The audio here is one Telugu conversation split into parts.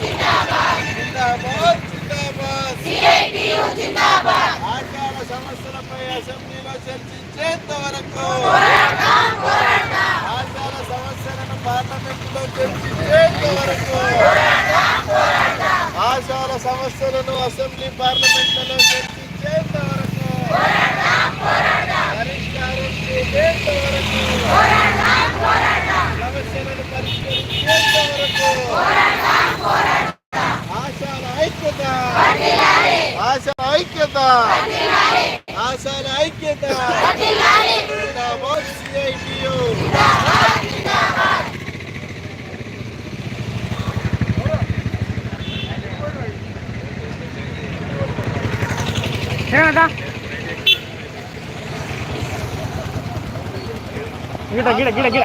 జిందాబాద్ జిందాబాద్ ఆచార సమస్యలపై అసెంబ్లీలో చర్చించేంత వరకు ఆచార సమస్యలను పార్లమెంటులో చర్చించేంత ఆచార సమస్యలను అసెంబ్లీ పార్లమెంటులో చర్చించేంత వరకు పరిష్కారం చేసేంత వరకు సమస్యలను పరిష్కరించేంత వరకు ఆశాల ఐక్యత ఆశాల ఐక్యత గిడ గిడ గిడ గిడ.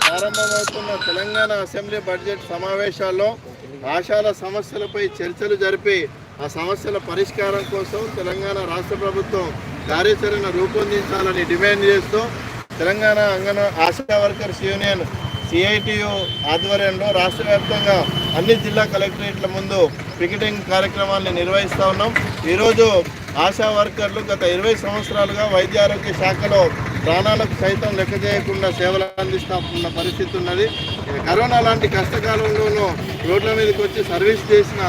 ప్రారంభమవుతున్న తెలంగాణ అసెంబ్లీ బడ్జెట్ సమావేశాల్లో ఆశాల సమస్యలపై చర్చలు జరిపి ఆ సమస్యల పరిష్కారం కోసం తెలంగాణ రాష్ట్ర ప్రభుత్వం కార్యాచరణ రూపొందించాలని డిమాండ్ చేస్తూ తెలంగాణ అంగన ఆశా వర్కర్స్ యూనియన్ సిఐటియు ఆధ్వర్యంలో రాష్ట్ర వ్యాప్తంగా అన్ని జిల్లా కలెక్టరేట్ల ముందు పికెటింగ్ కార్యక్రమాన్ని నిర్వహిస్తూ ఉన్నాం. ఈరోజు ఆశా వర్కర్లు గత ఇరవై సంవత్సరాలుగా వైద్య ఆరోగ్య శాఖలో ప్రాణాలకు సైతం లెక్క చేయకుండా సేవలు అందిస్తా ఉన్న పరిస్థితి ఉన్నది. కరోనా లాంటి కష్టకాలంలోనూ రోడ్ల మీదకి వచ్చి సర్వీస్ చేసిన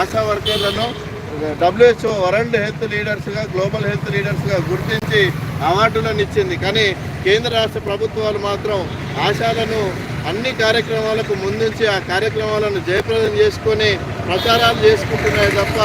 ASHA వర్కర్లను W H O world health లీడర్స్గా global health లీడర్స్గా గుర్తించి అవార్డులను ఇచ్చింది. కానీ కేంద్ర రాష్ట్ర ప్రభుత్వాలు మాత్రం ఆశాలను అన్ని కార్యక్రమాలకు ముందుంచి ఆ కార్యక్రమాలను జయప్రదం చేసుకొని ప్రచారాలు చేసుకుంటున్నాయి తప్ప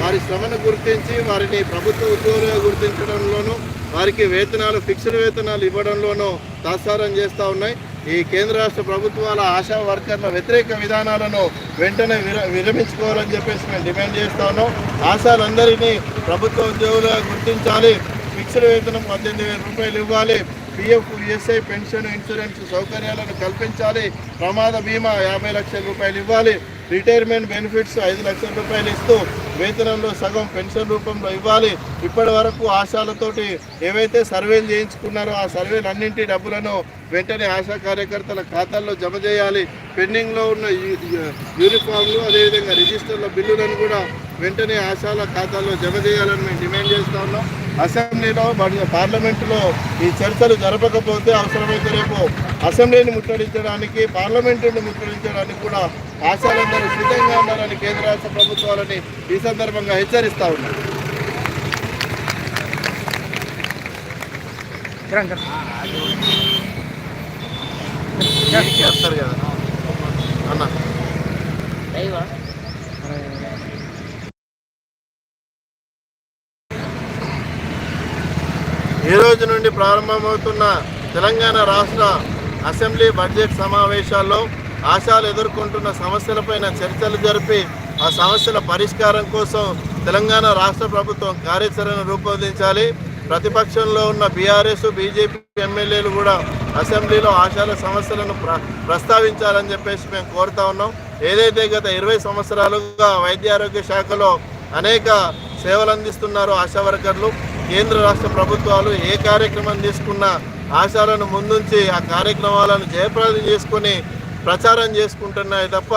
వారి శ్రమను గుర్తించి వారిని ప్రభుత్వ ఉద్యోగులుగా గుర్తించడంలోనూ వారికి వేతనాలు ఫిక్స్డ్ వేతనాలు ఇవ్వడంలోనూ తాత్సారం చేస్తూ ఉన్నాయి. ఈ కేంద్ర రాష్ట్ర ప్రభుత్వాల ఆశా వర్కర్ల వ్యతిరేక విధానాలను వెంటనే విర విరమించుకోవాలని చెప్పేసి మేము డిమాండ్ చేస్తా ఉన్నాం. ఆశాలందరినీ ప్రభుత్వ ఉద్యోగులుగా గుర్తించాలి. ఫిక్స్డ్ వేతనం పద్దెనిమిది వేల రూపాయలు ఇవ్వాలి. పిఎఫ్ ఈఎస్ఐ పెన్షన్ ఇన్సూరెన్స్ సౌకర్యాలను కల్పించాలి. ప్రమాద బీమా యాభై లక్షల రూపాయలు ఇవ్వాలి. రిటైర్మెంట్ బెనిఫిట్స్ ఐదు లక్షల రూపాయలు ఇస్తూ వేతనంలో సగం పెన్షన్ రూపంలో ఇవ్వాలి. ఇప్పటి వరకు ఆశాలతోటి ఏవైతే సర్వేలు చేయించుకున్నారో ఆ సర్వేలు అన్నింటి డబ్బులను వెంటనే ఆశా కార్యకర్తల ఖాతాల్లో జమ చేయాలి. పెండింగ్లో ఉన్న యూనిఫామ్లు అదేవిధంగా రిజిస్టర్ల బిల్లులను కూడా వెంటనే ఆశాల ఖాతాల్లో జమ చేయాలని మేము డిమాండ్ చేస్తా ఉన్నాం. అసెంబ్లీలో పార్లమెంటులో ఈ చర్చలు జరపకపోతే అవసరమైతే రేపు అసెంబ్లీని ముట్టడించడానికి పార్లమెంటుని ముట్టడించడానికి కూడా ఆశాలందరూ సిద్ధంగా ఉన్నారని కేంద్ర రాష్ట్ర ప్రభుత్వాలని ఈ సందర్భంగా హెచ్చరిస్తా ఉన్నాం. కిరణ్ కిరణ్. చేస్తారు కదా. అన్న. ఈ రోజు నుండి ప్రారంభమవుతున్న తెలంగాణ రాష్ట్ర అసెంబ్లీ బడ్జెట్ సమావేశాల్లో ఆశాలు ఎదుర్కొంటున్న సమస్యలపైన చర్చలు జరిపి ఆ సమస్యల పరిష్కారం కోసం తెలంగాణ రాష్ట్ర ప్రభుత్వం కార్యాచరణ రూపొందించాలి. ప్రతిపక్షంలో ఉన్న బీఆర్ఎస్ బీజేపీ ఎమ్మెల్యేలు కూడా అసెంబ్లీలో ఆశాల సమస్యలను ప్ర ప్రస్తావించాలని చెప్పేసి మేము కోరుతా ఉన్నాం. ఏదైతే గత ఇరవై సంవత్సరాలుగా వైద్య ఆరోగ్య శాఖలో అనేక సేవలు అందిస్తున్నారు ఆశా వర్కర్లు కేంద్ర రాష్ట్ర ప్రభుత్వాలు ఏ కార్యక్రమం తీసుకున్నా ఆశాలను ముందుంచి ఆ కార్యక్రమాలను జయప్రదం చేసుకొని ప్రచారం చేసుకుంటున్నాయి తప్ప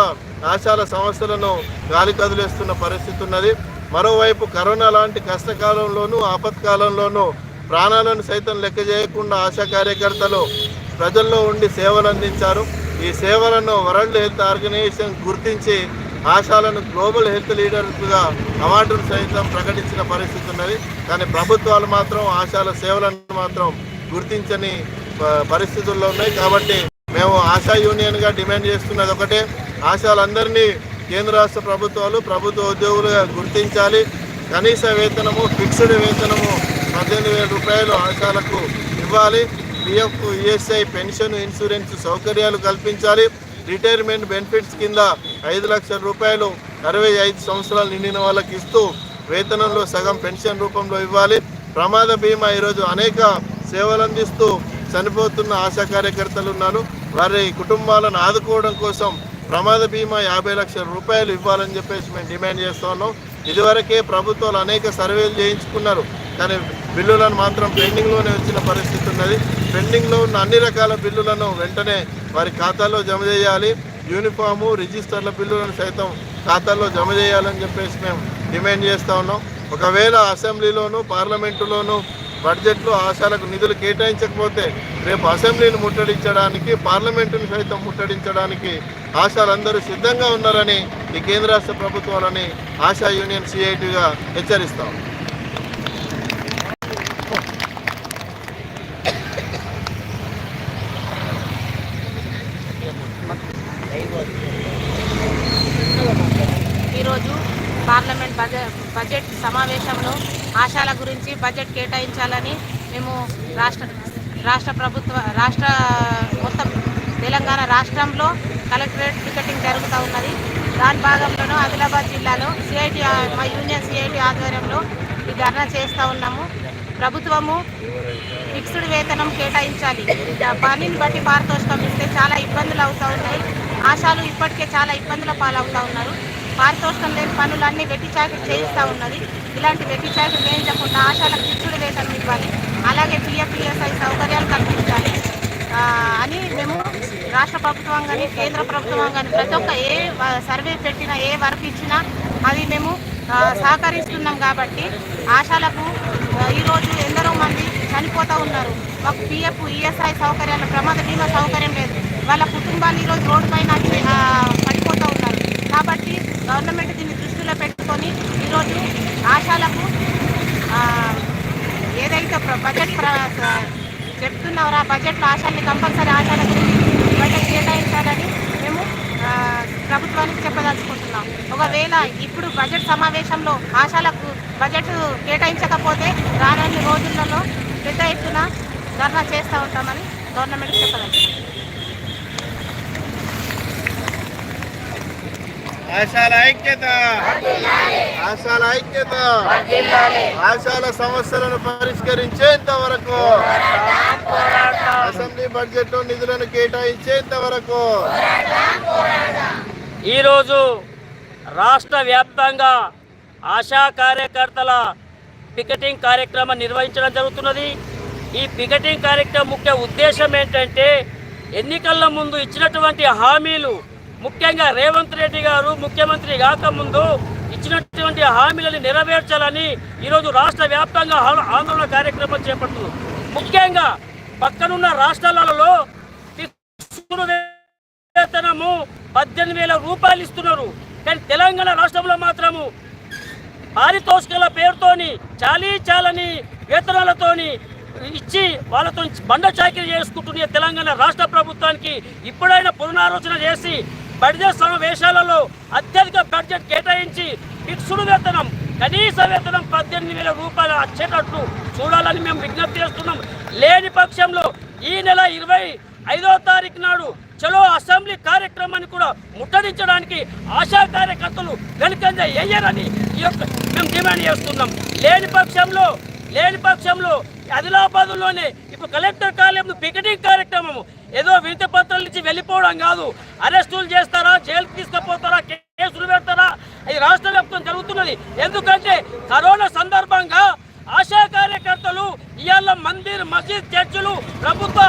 ఆశాల సమస్యలను గాలి కదిలేస్తున్న పరిస్థితి ఉన్నది. మరోవైపు కరోనా లాంటి కష్టకాలంలోనూ ఆపత్కాలంలోనూ ప్రాణాలను సైతం లెక్క చేయకుండా ఆశా కార్యకర్తలు ప్రజల్లో ఉండి సేవలు అందించారు. ఈ సేవలను వరల్డ్ హెల్త్ ఆర్గనైజేషన్ గుర్తించి ఆశాలను గ్లోబల్ హెల్త్ లీడర్స్గా అవార్డులు సైతం ప్రకటించిన పరిస్థితి ఉన్నది. కానీ ప్రభుత్వాలు మాత్రం ఆశాల సేవలను మాత్రం గుర్తించని ప- పరిస్థితుల్లో ఉన్నాయి. కాబట్టి మేము ఆశా యూనియన్గా డిమాండ్ చేస్తున్నది ఒకటే. ఆశాలందరినీ కేంద్ర రాష్ట్ర ప్రభుత్వాలు ప్రభుత్వ ఉద్యోగులుగా గుర్తించాలి. కనీస వేతనము ఫిక్స్డ్ వేతనము పద్దెనిమిది వేల రూపాయలు ఆశాలకు ఇవ్వాలి. పిఎఫ్ ఈఎస్ఐ పెన్షన్ ఇన్సూరెన్స్ సౌకర్యాలు కల్పించాలి. రిటైర్మెంట్ బెనిఫిట్స్ కింద ఐదు లక్షల రూపాయలు అరవై ఐదు సంవత్సరాలు నిండిన వాళ్ళకి ఇస్తూ వేతనంలో సగం పెన్షన్ రూపంలో ఇవ్వాలి. ప్రమాద బీమా ఈరోజు అనేక సేవలు అందిస్తూ చనిపోతున్న ఆశా కార్యకర్తలు ఉన్నారు. వారి కుటుంబాలను ఆదుకోవడం కోసం ప్రమాద బీమా యాభై లక్షల రూపాయలు ఇవ్వాలని చెప్పేసి మేము డిమాండ్ చేస్తూ ఉన్నాం. ఇదివరకే ప్రభుత్వాలు అనేక సర్వేలు చేయించుకున్నారు. కానీ బిల్లులను మాత్రం పెండింగ్లోనే వచ్చిన పరిస్థితి ఉన్నది. పెండింగ్లో ఉన్న అన్ని రకాల బిల్లులను వెంటనే వారి ఖాతాలో జమ చేయాలి. యూనిఫాము రిజిస్టర్ల బిల్లులను సైతం ఖాతాల్లో జమ చేయాలని చెప్పేసి మేము డిమాండ్ చేస్తూ ఉన్నాం. ఒకవేళ అసెంబ్లీలోను పార్లమెంటులోను బడ్జెట్లో ఆశాలకు నిధులు కేటాయించకపోతే రేపు అసెంబ్లీని ముట్టడించడానికి పార్లమెంటును సైతం ముట్టడించడానికి ఆశాలందరూ సిద్ధంగా ఉన్నారని ఈ కేంద్ర రాష్ట్ర ప్రభుత్వాలని ఆశా యూనియన్ సిఐటిగా హెచ్చరిస్తాం ఈరోజు పార్లమెంట్ బడ్జెట్ బడ్జెట్ సమావేశంలో ఆశాల గురించి బడ్జెట్ కేటాయించాలని మేము రాష్ట్ర రాష్ట్ర ప్రభుత్వ రాష్ట్ర మొత్తం తెలంగాణ రాష్ట్రంలో కలెక్టరేట్ టికెటింగ్ జరుగుతూ ఉన్నది. దాని భాగంలోనూ ఆదిలాబాద్ జిల్లాలో సిఐటి మా యూనియన్ సిఐటి ఆధ్వర్యంలో ఈ ధర్నా చేస్తూ ఉన్నాము. ప్రభుత్వము ఫిక్స్డ్ వేతనం కేటాయించాలి. పనిని బట్టి పారితోషికం ఇస్తే చాలా ఇబ్బందులు అవుతూ ఉన్నాయి. ఆశాలు ఇప్పటికే చాలా ఇబ్బందుల పాలవుతూ ఉన్నారు. పారితోషికం లేని పనులన్నీ వెట్టి చాకరీ చేయిస్తూ ఉన్నది. ఇలాంటి వెట్టి చాకరీ చేయించకుండా ఆశాలకు ఫిక్స్డ్ వేతనం ఇవ్వాలి. అలాగే పిఎఫ్ఈఎస్ఐ సౌకర్యాలు కల్పించాలి. అని మేము రాష్ట్ర ప్రభుత్వం కానీ కేంద్ర ప్రభుత్వం కానీ ప్రతి ఒక్క ఏ సర్వే పెట్టినా ఏ వర్క్ ఇచ్చినా అది మేము సహకరిస్తున్నాం కాబట్టి ఆశాలకు ఈరోజు ఎందరో మంది చనిపోతూ ఉన్నారు. మాకు పిఎఫ్ ఈఎస్ఐ సౌకర్యాలు ప్రమాద బీమా సౌకర్యం లేదు. వాళ్ళ కుటుంబాలు ఈరోజు రోడ్డు పైన వచ్చి, ఆ, పడిపోతూ ఉన్నారు కాబట్టి గవర్నమెంట్ దీన్ని దృష్టిలో పెట్టుకొని ఈరోజు ఆశాలకు ఏదైతే ప్ర- బడ్జెట్ ప్ర- చెప్తున్నారో ఆ బడ్జెట్లో ఆశాన్ని కంపల్సరీ ఆశాలకు బడ్జెట్ కేటాయించాలని మేము ప్రభుత్వానికి చెప్పదలుచుకుంటున్నాం. ఒకవేళ ఇప్పుడు బడ్జెట్ సమావేశంలో ఆశాలకు బడ్జెట్ కేటాయించకపోతే రానున్న రోజులలో పెద్ద ఎత్తున ధర్నా చేస్తూ ఉంటామని గవర్నమెంట్ చెప్పదలుచుకుంటున్నాం ఆశాల ఐక్యత. ఆశాల ఐక్యత. ఆశాల సమస్యలను పరిష్కరించేంత వరకు. అసెంబ్లీ బడ్జెట్లో నిధులను కేటాయించేంత వరకు. ఈరోజు రాష్ట్ర వ్యాప్తంగా ఆశా కార్యకర్తల పికెటింగ్ కార్యక్రమం నిర్వహించడం జరుగుతున్నది. ఈ పికెటింగ్ కార్యక్రమం ముఖ్య ఉద్దేశం ఏంటంటే ఎన్నికల ముందు ఇచ్చినటువంటి హామీలు ముఖ్యంగా రేవంత్ రెడ్డి గారు ముఖ్యమంత్రి కాకముందు ఇచ్చినటువంటి హామీలను నెరవేర్చాలని ఈరోజు రాష్ట్ర వ్యాప్తంగా ఆందోళన కార్యక్రమం చేపడుతుంది. ముఖ్యంగా పక్కనున్న రాష్ట్రాలలో వేతనము పద్దెనిమిది వేల రూపాయలు ఇస్తున్నారు. కానీ తెలంగాణ రాష్ట్రంలో మాత్రము పారితోషికల పేరుతోని చాలీ చాలని వేతనాలతోని ఇచ్చి వాళ్ళతో బండ చాకరీ చేసుకుంటున్న తెలంగాణ రాష్ట్ర ప్రభుత్వానికి ఇప్పుడైనా పునరాలోచన చేసి బడ్జెట్ సమావేశాలలో అత్యధిక బడ్జెట్ కేటాయించి ఫిక్స్డ్ వేతనం కనీస వేతనం పద్దెనిమిది వేల రూపాయలు వచ్చేటట్లు చూడాలని మేము విజ్ఞప్తి చేస్తున్నాం. లేని పక్షంలో ఈ నెల ఇరవై ఐదో తారీఖు నాడు చలో అసెంబ్లీ కార్యక్రమాన్ని కూడా ముట్టడించడానికి ఆశా కార్యకర్తలు వెనుకంజ వేయరని ఈ యొక్క మేము డిమాండ్ చేస్తున్నాం. లేని పక్షంలో లేని పక్షంలో ఆదిలాబాద్లోనే ఇప్పుడు కలెక్టర్ కార్యాలయం పికెటింగ్ కార్యక్రమం ఏదో వినతి పత్రాల ఇచ్చి వెళ్ళిపోవడం కాదు. అరెస్టులు చేస్తారా? జైలుకి తీసుకుపోతారా? కేసులు పెడతారా? ఇది రాష్ట్ర వ్యాప్తం జరుగుతున్నది. ఎందుకంటే కరోనా సందర్భంగా ఆశా కార్యకర్తలు ఇవాళ మందిర్ మసీద్ చర్చిలు ప్రభుత్వ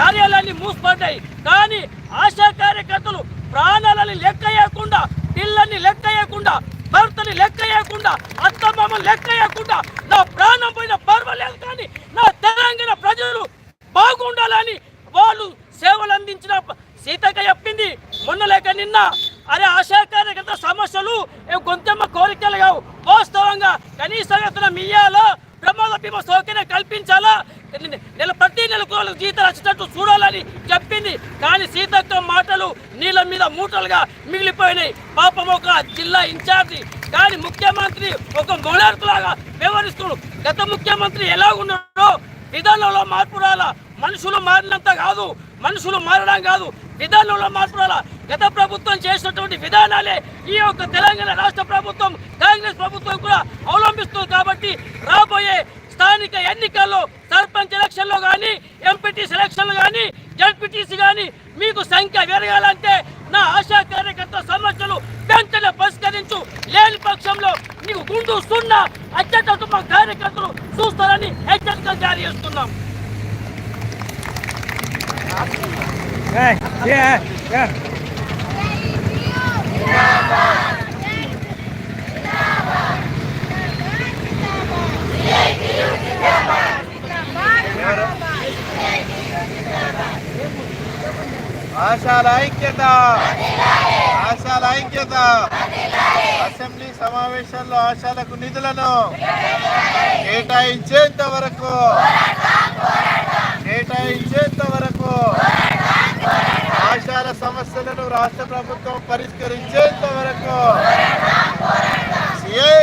కార్యాలయాన్ని మూసిపడ్డాయి. కానీ ఆశా కార్యకర్తలు ప్రాణాలని లెక్క వేయకుండా పిల్లల్ని లెక్క వేయకుండా భర్తని లెక్క వేయకుండా అత్తమామని లెక్క వేయకుండా నా ప్రాణం పోయిన పర్వాలేదు కానీ నా తెలంగాణ ప్రజలు బాగుండాలని వాళ్ళు సేవలు అందించిన సీతక్క చెప్పింది. మొన్న లేక నిన్న అరే ఆశా కార్యకర్త సమస్యలు గొంతెమ్మ కోరికలు కావు. వాస్తవంగా కనీస వేతనం ఇయ్యాలా? ప్రమాద బీమా సౌకర్యం కల్పించాలా? నెల ప్రతి నెలకు వాళ్ళకి జీతాలు వచ్చేటట్టు చూడాలని చెప్పింది. కానీ సీతక్క మాటలు నీళ్ళ మీద మూటలుగా మిగిలిపోయినాయి. పాపం ఒక జిల్లా ఇన్ఛార్జి కానీ ముఖ్యమంత్రి ఒక మొనార్కులాగా వ్యవహరిస్తున్నాడు గత ముఖ్యమంత్రి ఎలా ఉన్నాడో విధానంలో మార్పు రాలా. మనుషులు మారినంత కాదు మనుషులు మారడం కాదు విధానంలో మార్పు రాలా. గత ప్రభుత్వం చేసినటువంటి విధానాలే ఈ యొక్క తెలంగాణ రాష్ట్ర ప్రభుత్వం కాంగ్రెస్ ప్రభుత్వం కూడా అవలంబిస్తుంది కాబట్టి రాబోయే స్థానిక ఎన్నికల్లో సర్పంచ్ ఎలక్షన్లో కానీ ఎంపీటీ సెలక్షన్లు కానీ జడ్పీటీసీ కానీ మీకు సంఖ్య పెరగాలంటే నా ఆశా కార్యకర్త సమస్యలు వెంటనే పరిష్కరించు లేని పక్షంలో నీకు గుండు సున్నా అత్యంత మా కార్యకర్తలు చూస్తారని హెచ్చరికలు జారీ చేస్తున్నాం Yeah, yeah, yeah. ఆశాల ఐక్యత ఆశాల ఐక్యత అసెంబ్లీ సమావేశాల్లో ఆశాలకు నిధులను కేటాయించేంత వరకు కేటాయించేంత వరకు ఆశాల సమస్యలను రాష్ట్ర ప్రభుత్వం పరిష్కరించేంత వరకు